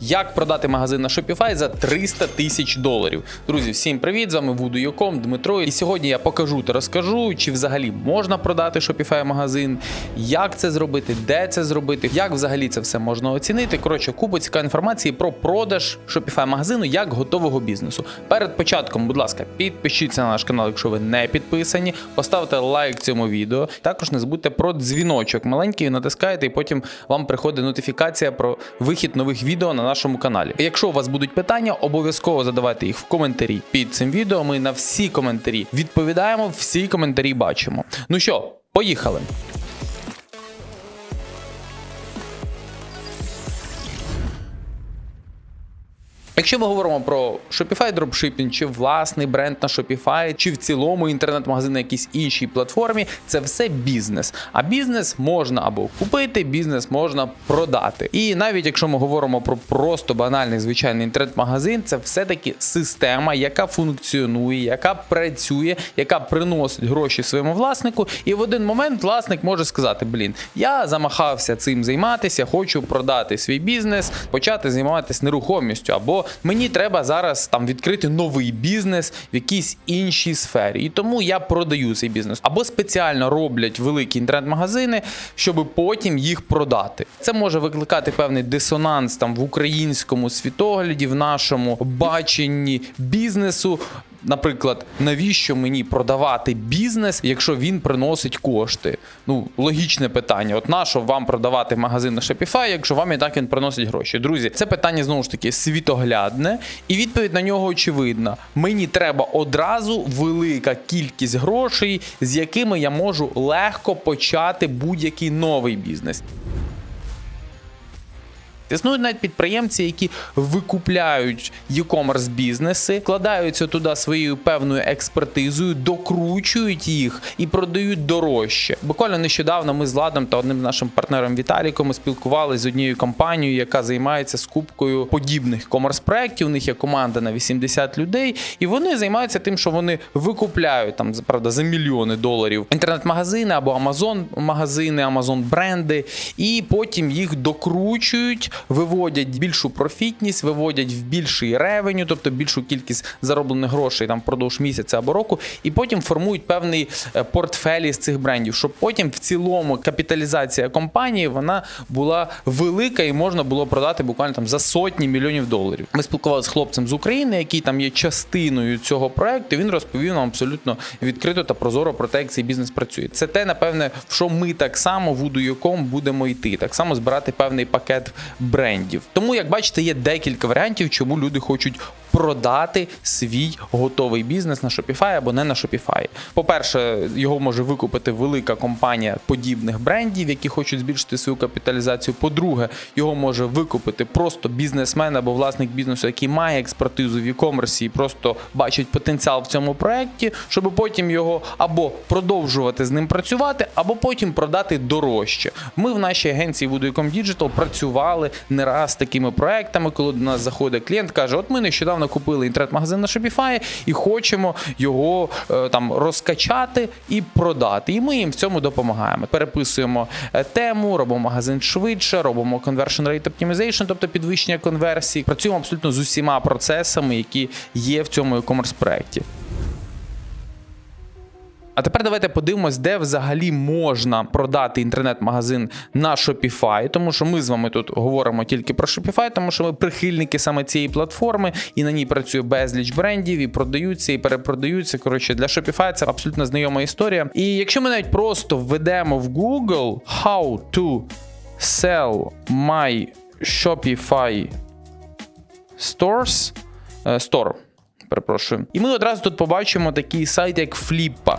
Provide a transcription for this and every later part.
Як продати магазин на Shopify за 300 тисяч доларів? Друзі, всім привіт! З вами Вуду Дмитро. І сьогодні я покажу та розкажу, чи взагалі можна продати Shopify магазин, як це зробити, де це зробити, як взагалі це все можна оцінити. Коротше, купа цікавої інформації про продаж Shopify магазину як готового бізнесу. Перед початком, будь ласка, підпишіться на наш канал, якщо ви не підписані, поставте лайк цьому відео. Також не забудьте про дзвіночок маленький, натискаєте, і потім вам приходить нотифікація про вихід нових відео на нашому каналі. Якщо у вас будуть питання, обов'язково задавайте їх в коментарі під цим відео. Ми на всі коментарі відповідаємо, всі коментарі бачимо. Ну що, поїхали. Якщо ми говоримо про Shopify Dropshipping, чи власний бренд на Shopify, чи в цілому інтернет-магазин на якійсь іншій платформі, це все бізнес. А бізнес можна або купити, бізнес можна продати. І навіть якщо ми говоримо про просто банальний звичайний інтернет-магазин, це все-таки система, яка функціонує, яка працює, яка приносить гроші своєму власнику. І в один момент власник може сказати: Блін, я замахався цим займатися, хочу продати свій бізнес, почати займатися нерухомістю або мені треба зараз там відкрити новий бізнес в якійсь іншій сфері. І тому я продаю цей бізнес. Або спеціально роблять великі інтернет-магазини, щоб потім їх продати. Це може викликати певний дисонанс там в українському світогляді, в нашому баченні бізнесу. Наприклад, навіщо мені продавати бізнес, якщо він приносить кошти? Ну, логічне питання. От нащо вам продавати магазин на Shopify, якщо вам і так він приносить гроші? Друзі, це питання знову ж таки світоглядне, і відповідь на нього очевидна. Мені треба одразу велика кількість грошей, з якими я можу легко почати будь-який новий бізнес. Існують навіть підприємці, які викупляють e-commerce бізнеси, вкладаються туди своєю певною експертизою, докручують їх і продають дорожче. Буквально нещодавно ми з Ладом та одним з нашим партнером Віталіком спілкувалися з однією компанією, яка займається скупкою подібних комерс проєктів. У них є команда на 80 людей, і вони займаються тим, що вони викупляють там правда за мільйони доларів інтернет-магазини або Amazon магазини, Amazon бренди, і потім їх докручують виводять більшу профітність, виводять в більший ревеню, тобто більшу кількість зароблених грошей там впродовж місяця або року, і потім формують певний е, портфель із цих брендів, щоб потім в цілому капіталізація компанії вона була велика і можна було продати буквально там за сотні мільйонів доларів. Ми спілкувалися з хлопцем з України, який там є частиною цього проекту. Він розповів нам абсолютно відкрито та прозоро про те, як цей бізнес працює. Це те, напевне, в що ми так само в будемо йти, так само збирати певний пакет брендів. Тому, як бачите, є декілька варіантів, чому люди хочуть продати свій готовий бізнес на Shopify або не на Shopify. По-перше, його може викупити велика компанія подібних брендів, які хочуть збільшити свою капіталізацію. По-друге, його може викупити просто бізнесмен або власник бізнесу, який має експертизу в e-commerce і просто бачить потенціал в цьому проєкті, щоб потім його або продовжувати з ним працювати, або потім продати дорожче. Ми в нашій агенції Woodicom Digital працювали не раз з такими проектами, коли до нас заходить клієнт, каже: От ми нещодавно купили інтернет-магазин на Shopify і хочемо його е, там розкачати і продати. І ми їм в цьому допомагаємо. Переписуємо е, тему, робимо магазин швидше, робимо conversion rate optimization, тобто підвищення конверсії. Працюємо абсолютно з усіма процесами, які є в цьому e-commerce проекті. А тепер давайте подивимось, де взагалі можна продати інтернет-магазин на Shopify, тому що ми з вами тут говоримо тільки про Shopify, тому що ми прихильники саме цієї платформи, і на ній працює безліч брендів, і продаються, і перепродаються. Коротше, для Shopify це абсолютно знайома історія. І якщо ми навіть просто введемо в Google how to sell my Shopify stores, е, store, перепрошую. І ми одразу тут побачимо такий сайт, як Flippa.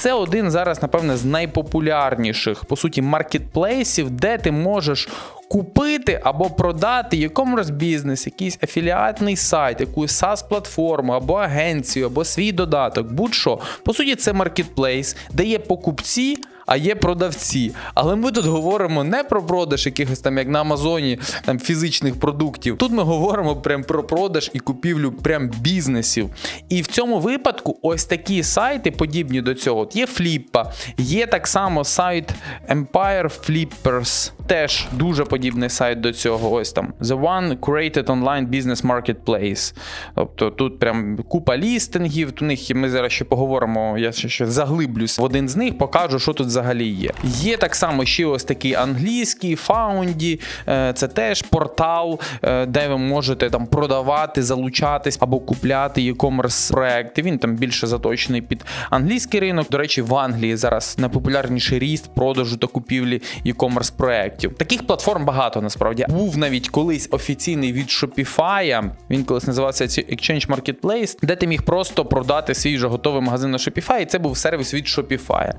Це один зараз, напевне, з найпопулярніших, по суті, маркетплейсів, де ти можеш купити або продати e-commerce бізнес, якийсь афіліатний сайт, якусь SaaS платформу або агенцію, або свій додаток, будь-що. По суті, це маркетплейс, де є покупці. А є продавці. Але ми тут говоримо не про продаж якихось там, як на Амазоні, там фізичних продуктів. Тут ми говоримо прям про продаж і купівлю прям бізнесів. І в цьому випадку ось такі сайти, подібні до цього. От є Flippa, є так само сайт Empire Flippers, теж дуже подібний сайт до цього. Ось там The One Created Online Business Marketplace. Тобто тут прям купа лістингів. У них ми зараз ще поговоримо. Я ще, ще заглиблюсь в один з них, покажу, що тут взагалі є. Є так само ще ось такий англійський Foundy, е, це теж портал, е, де ви можете там продавати, залучатись або купляти e-commerce проекти. Він там більше заточений під англійський ринок. До речі, в Англії зараз найпопулярніший ріст продажу та купівлі e-commerce проєктів. Таких платформ багато насправді. Був навіть колись офіційний від Shopify, Він колись називався Exchange Marketplace, де ти міг просто продати свій вже готовий магазин на Shopify, і це був сервіс від Shopify.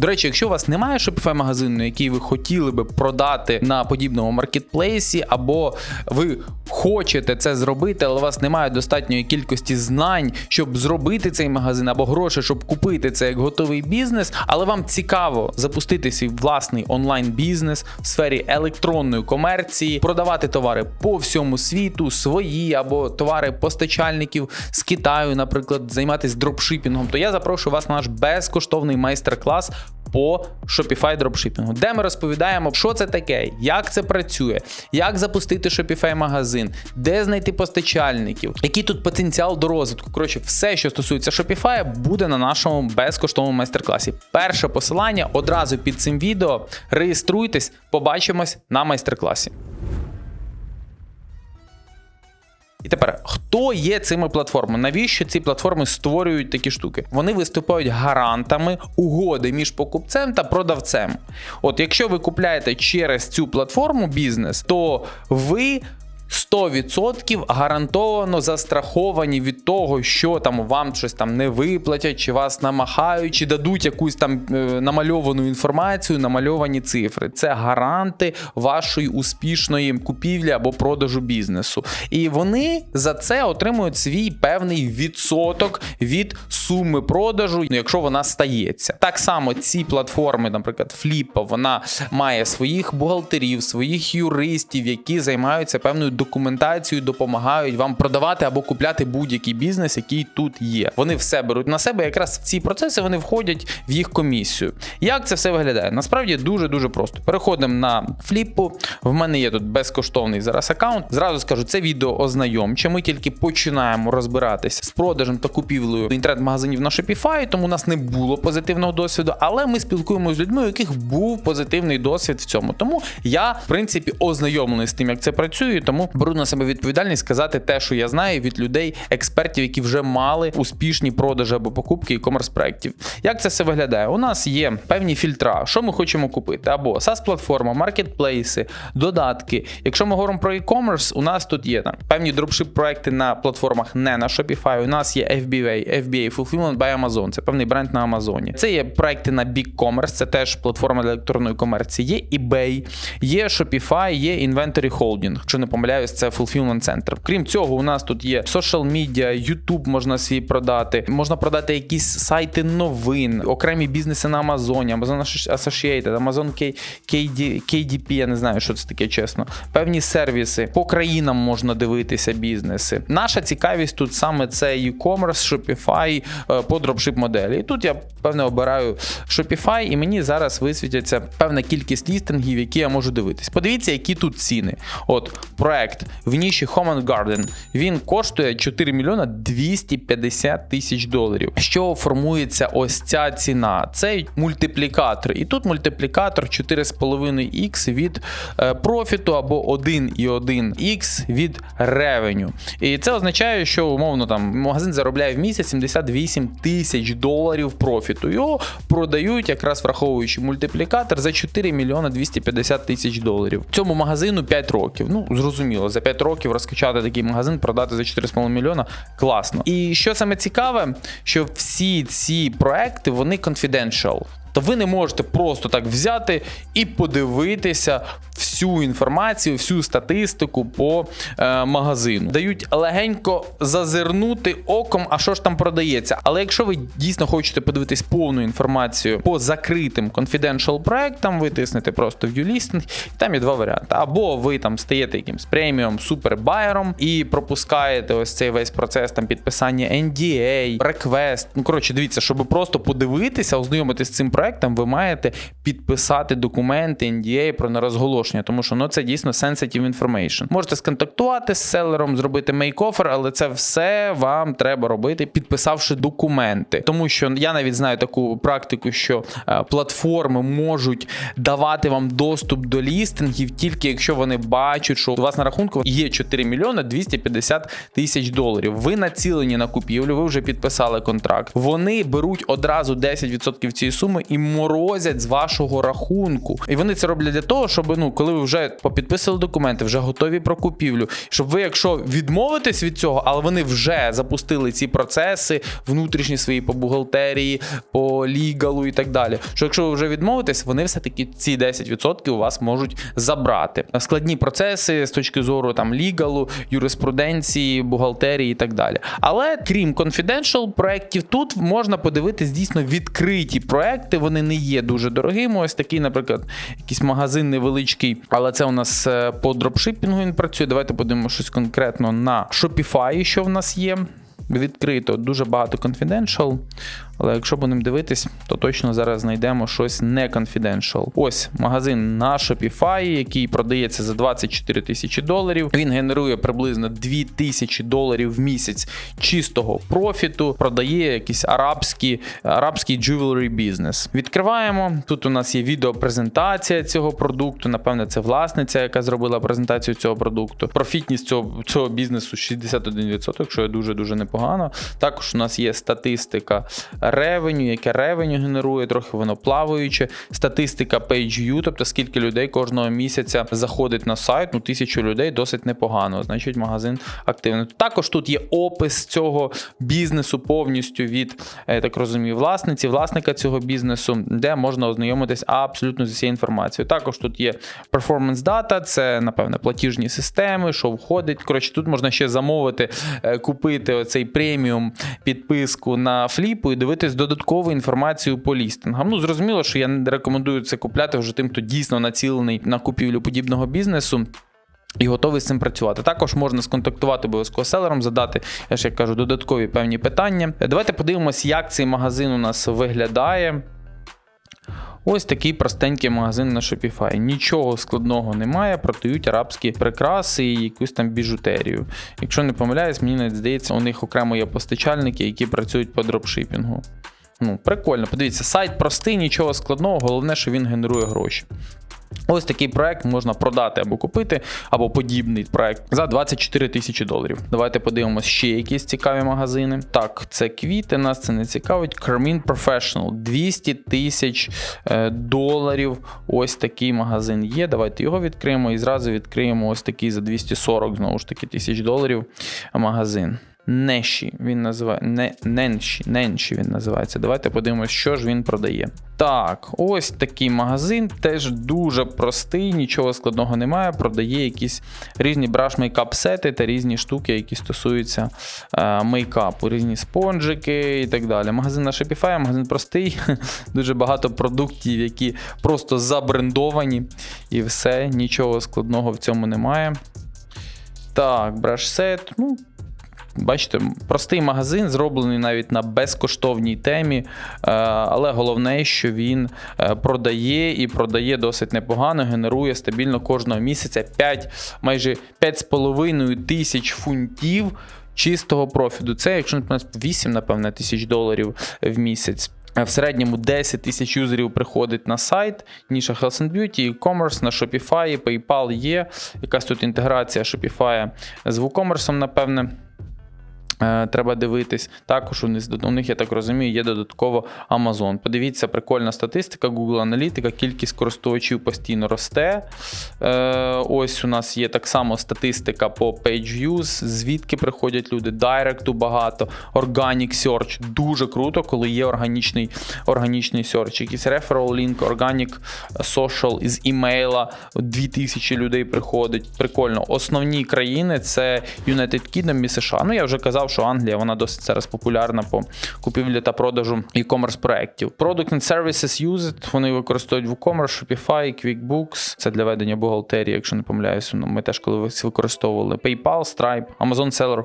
До речі, якщо у вас немає Shopify магазину, який ви хотіли би продати на подібному маркетплейсі, або ви хочете це зробити, але у вас немає достатньої кількості знань, щоб зробити цей магазин, або грошей, щоб купити це як готовий бізнес, але вам цікаво запустити свій власний онлайн-бізнес в сфері електронної комерції, продавати товари по всьому світу, свої або товари постачальників з Китаю, наприклад, займатися дропшипінгом, то я запрошую вас на наш безкоштовний майстер-клас по Shopify дропшипінгу, де ми розповідаємо, що це таке, як це працює, як запустити Shopify магазин, де знайти постачальників, який тут потенціал до розвитку. Коротше, все, що стосується Shopify, буде на нашому безкоштовному майстер-класі. Перше посилання одразу під цим відео. Реєструйтесь, побачимось на майстер-класі. І тепер, хто є цими платформами? Навіщо ці платформи створюють такі штуки? Вони виступають гарантами угоди між покупцем та продавцем. От якщо ви купляєте через цю платформу бізнес, то ви 100% гарантовано застраховані від того, що там вам щось там не виплатять, чи вас намахають, чи дадуть якусь там е, намальовану інформацію, намальовані цифри. Це гаранти вашої успішної купівлі або продажу бізнесу. І вони за це отримують свій певний відсоток від суми продажу, якщо вона стається. Так само ці платформи, наприклад, Flippa, вона має своїх бухгалтерів, своїх юристів, які займаються певною документацію, допомагають вам продавати або купляти будь-який бізнес, який тут є. Вони все беруть на себе. Якраз в ці процеси вони входять в їх комісію. Як це все виглядає? Насправді дуже дуже просто. Переходимо на фліпу. В мене є тут безкоштовний зараз аккаунт. Зразу скажу, це відео ознайомче. Ми тільки починаємо розбиратись з продажем та купівлею інтернет-магазинів на Shopify, тому у нас не було позитивного досвіду, але ми спілкуємося з людьми, у яких був позитивний досвід в цьому. Тому я, в принципі, ознайомлений з тим, як це працює, тому беру на себе відповідальність сказати те, що я знаю від людей, експертів, які вже мали успішні продажі або покупки e-commerce проєктів. Як це все виглядає? У нас є певні фільтра, що ми хочемо купити, або SaaS платформа маркетплейси, додатки. Якщо ми говоримо про e-commerce, у нас тут є там певні дропшип проекти на платформах не на Shopify. У нас є FBA, FBA Fulfillment by Amazon, це певний бренд на Амазоні. Це є проекти на BigCommerce, це теж платформа для електронної комерції. Є eBay, є Shopify, є Inventory Holding. Якщо не помиляюсь, це Fulfillment Center. Крім цього, у нас тут є social media, YouTube можна свій продати, можна продати якісь сайти новин, окремі бізнеси на Амазоні, Amazon Associated, Amazon KD, KDP, я не знаю, що це таке, чесно. Певні сервіси по країнам можна дивитися бізнеси. Наша цікавість тут саме це e-commerce, Shopify е, по дропшип моделі. І тут я певне обираю Shopify, і мені зараз висвітяться певна кількість лістингів, які я можу дивитись. Подивіться, які тут ціни. От проект в ніші Home and Garden, він коштує 4 мільйона 250 тисяч доларів. Що формується ось ця ціна? Це мультиплікатор. І тут мультиплікатор 4,5х від е, профіту або 1,1х від ревеню. І це означає, що умовно там магазин заробляє в місяць 78 тисяч доларів профіту. Його продають, якраз враховуючи мультиплікатор за 4 мільйона 250 тисяч доларів. Цьому магазину 5 років. Ну, зрозуміло, за 5 років розкачати такий магазин, продати за 4,5 мільйона класно. І що саме цікаве, що всі ці проекти вони confidential. то ви не можете просто так взяти і подивитися всю інформацію, всю статистику по е, магазину. Дають легенько зазирнути оком, а що ж там продається. Але якщо ви дійсно хочете подивитись повну інформацію по закритим confidential проектам, ви тиснете просто View Listing, там є два варіанти. Або ви там стаєте якимсь преміум супербайером і пропускаєте ось цей весь процес там підписання NDA, request. Ну коротше, дивіться, щоб просто подивитися, ознайомитись з цим проектом, ви маєте підписати документи NDA про нерозголошення, тому що ну це дійсно sensitive information. Можете сконтактувати з селером, зробити мейк-офер, але це все вам треба робити, підписавши документи. Тому що я навіть знаю таку практику, що е, платформи можуть давати вам доступ до лістингів тільки якщо вони бачать, що у вас на рахунку є 4 мільйони 250 тисяч доларів. Ви націлені на купівлю, ви вже підписали контракт. Вони беруть одразу 10% цієї суми і морозять з вашого рахунку. І вони це роблять для того, щоб ну, коли ви вже попідписали документи, вже готові про купівлю, щоб ви, якщо відмовитесь від цього, але вони вже запустили ці процеси внутрішні свої по бухгалтерії, по лігалу і так далі. Що якщо ви вже відмовитесь, вони все-таки ці 10% у вас можуть забрати. Складні процеси з точки зору там лігалу, юриспруденції, бухгалтерії і так далі. Але крім confidential проєктів, тут можна подивитись дійсно відкриті проекти. Вони не є дуже дорогими. Ось такий, наприклад, якийсь магазин невеличкий, але це у нас е, по дропшипінгу він працює. Давайте подивимося щось конкретно на Shopify, що в нас є. Відкрито дуже багато confidential, але якщо будемо дивитись, то точно зараз знайдемо щось не confidential. Ось магазин на Shopify, який продається за 24 тисячі доларів. Він генерує приблизно 2 тисячі доларів в місяць чистого профіту, продає якийсь арабський, арабський jewelry бізнес. Відкриваємо. Тут у нас є відеопрезентація цього продукту. Напевне, це власниця, яка зробила презентацію цього продукту. Профітність цього, цього бізнесу 61%, що є дуже дуже непогано. Також у нас є статистика ревеню, яке ревеню генерує, трохи воно плаваюче. Статистика PageView, тобто скільки людей кожного місяця заходить на сайт. Ну, тисячу людей досить непогано. Значить, магазин активний. Також тут є опис цього бізнесу повністю від, я так розумію, власниці, власника цього бізнесу, де можна ознайомитись абсолютно з цією інформацією. Також тут є performance data, це, напевне, платіжні системи, що входить. Коротше, тут можна ще замовити, е, купити оцей преміум підписку на фліпу і дивитись додатковою інформацією по лістингам. Ну, зрозуміло, що я не рекомендую це купляти вже тим, хто дійсно націлений на купівлю подібного бізнесу. І готовий з цим працювати. Також можна сконтактувати обов'язково селером, задати, я ж як кажу, додаткові певні питання. Давайте подивимось, як цей магазин у нас виглядає. Ось такий простенький магазин на Shopify. Нічого складного немає, продають арабські прикраси і якусь там біжутерію. Якщо не помиляюсь, мені навіть здається, у них окремо є постачальники, які працюють по дропшипінгу. Ну, прикольно, подивіться, сайт простий, нічого складного, головне, що він генерує гроші. Ось такий проект можна продати або купити, або подібний проект за 24 тисячі доларів. Давайте подивимося ще якісь цікаві магазини. Так, це квіти, нас це не цікавить. Carmine Professional 200 тисяч е, доларів. Ось такий магазин є. Давайте його відкриємо і зразу відкриємо ось такий за 240 знову ж таки тисяч доларів магазин. Неші він називає не, Ненші, Ненші він називається. Давайте подивимось, що ж він продає. Так, ось такий магазин, теж дуже простий, нічого складного немає. Продає якісь різні браш мейкап сети та різні штуки, які стосуються е, мейкапу, різні спонжики і так далі. Магазин на Shopify, магазин простий, дуже багато продуктів, які просто забрендовані, і все, нічого складного в цьому немає. Так, браш-сет. Ну, Бачите, простий магазин, зроблений навіть на безкоштовній темі, е, але головне, що він е, продає і продає досить непогано, генерує стабільно кожного місяця 5, майже 5,5 тисяч фунтів чистого профіту. Це, якщо не 8, напевне, тисяч доларів в місяць. В середньому 10 тисяч юзерів приходить на сайт, ніша Health and Beauty, e-commerce на Shopify, PayPal є. Якась тут інтеграція Shopify з WooCommerce, напевне. Е, Треба дивитись. Також у них, я так розумію, є додатково Amazon. Подивіться, прикольна статистика, Google аналітика, кількість користувачів постійно росте. Е, ось у нас є так само статистика по page views, звідки приходять люди, директу багато, organic search. Дуже круто, коли є органічний, органічний search. Якийсь referral link, organic social із імейла. 2000 людей приходить. Прикольно. Основні країни це United Kingdom і США. Ну я вже казав, що Англія вона досить зараз популярна по купівлі та продажу e-commerce проєктів. Product and Services Use it, вони використовують WooCommerce, Shopify, QuickBooks. Це для ведення бухгалтерії, якщо не помиляюся. Ну, ми теж колись використовували PayPal, Stripe, Amazon Seller,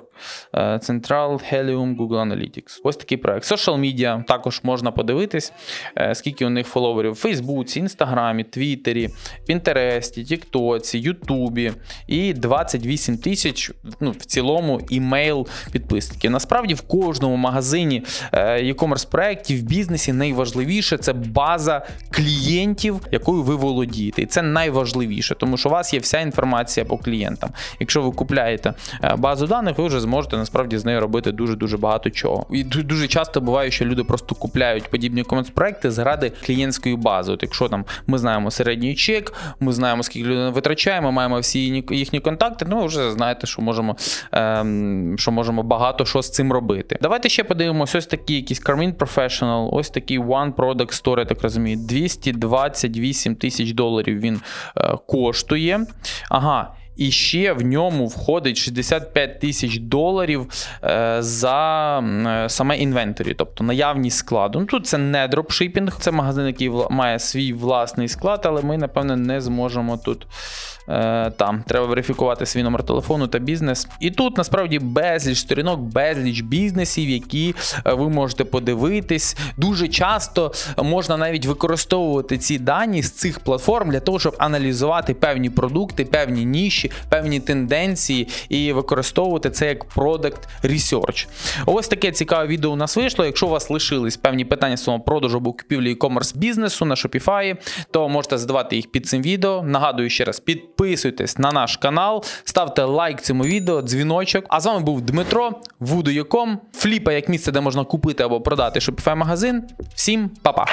е, Central, Helium, Google Analytics. Ось такий проект. Social Media також можна подивитись, е, скільки у них фоловерів в Фейсбуці, Інстаграмі, Твіттері, Пінтересті, Тіктоці, Ютубі і 28 тисяч ну, в цілому імейл підписників. Насправді в кожному магазині е, e-commerce проєктів в бізнесі найважливіше це база клієнтів, якою ви володієте. І це найважливіше, тому що у вас є вся інформація по клієнтам. Якщо ви купляєте е, базу даних, ви вже зможете насправді з нею робити дуже дуже багато чого. І дуже часто буває, що люди просто купляють подібні e-commerce проекти заради клієнтської бази. От якщо там ми знаємо середній чек, ми знаємо, скільки людей витрачає, ми маємо всі їхні- їхні контакти. Ну ви вже знаєте, що можемо, ем, що можемо багато що з цим робити. Давайте ще подивимося. Ось такий якийсь Carmin Professional, ось такий One Product Store, я так розумію, 228 тисяч доларів він е, коштує. Ага. І ще в ньому входить 65 тисяч доларів е, за е, саме інвенторі, тобто наявність складу. Ну тут це не дропшипінг, це магазин, який має свій власний склад, але ми, напевне, не зможемо тут. Е, там треба верифікувати свій номер телефону та бізнес. І тут насправді безліч сторінок, безліч бізнесів, які е, ви можете подивитись. Дуже часто можна навіть використовувати ці дані з цих платформ для того, щоб аналізувати певні продукти, певні ніші, певні тенденції і використовувати це як product research. Ось таке цікаве відео у нас вийшло. Якщо у вас лишились певні питання стосовно продажу або купівлі e-commerce бізнесу на Shopify, то можете задавати їх під цим відео. Нагадую ще раз, підписуйтесь на наш канал, ставте лайк цьому відео, дзвіночок. А з вами був Дмитро, Voodoo.com, Фліпа як місце, де можна купити або продати шопіфай магазин. Всім па-па!